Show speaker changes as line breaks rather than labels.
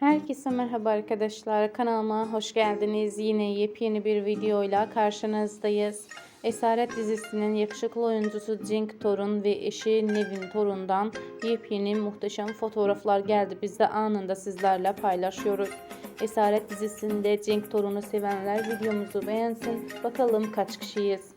Herkese merhaba arkadaşlar. Kanalıma hoş geldiniz. Yine yepyeni bir videoyla karşınızdayız. Esaret dizisinin yakışıklı oyuncusu Cenk Torun ve eşi Nevin Torun'dan yepyeni muhteşem fotoğraflar geldi. Biz de anında sizlerle paylaşıyoruz. Esaret dizisinde Cenk Torun'u sevenler videomuzu beğensin. Bakalım kaç kişiyiz.